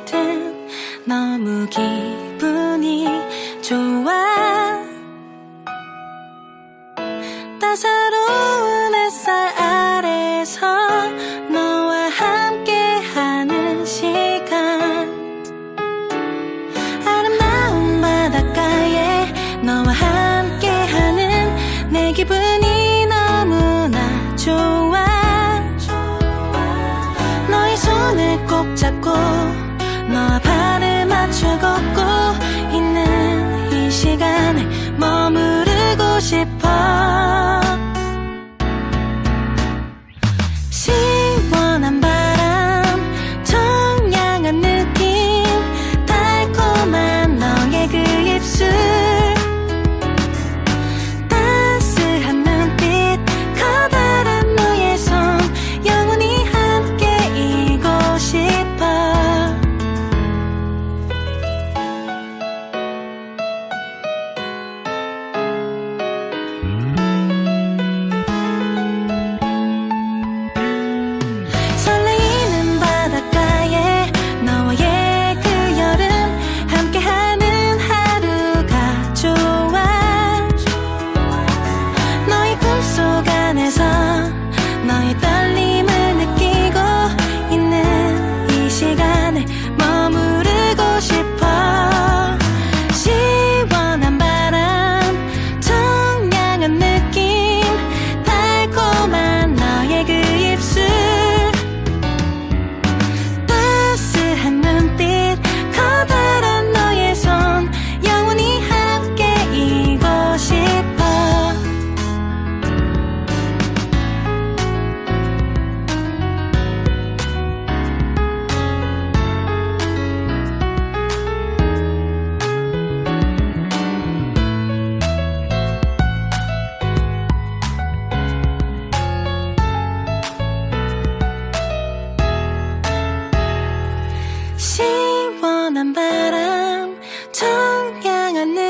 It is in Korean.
어쨌든 너무 기분이 좋아. 따사로운 햇살 아래서 너와 함께하는 시간. 아름다운 바닷가에 너와 함께하는 내 기분이 너무나 좋아. 너의 손을 꼭 잡고 싶어. 시원한 바람 청량한 늘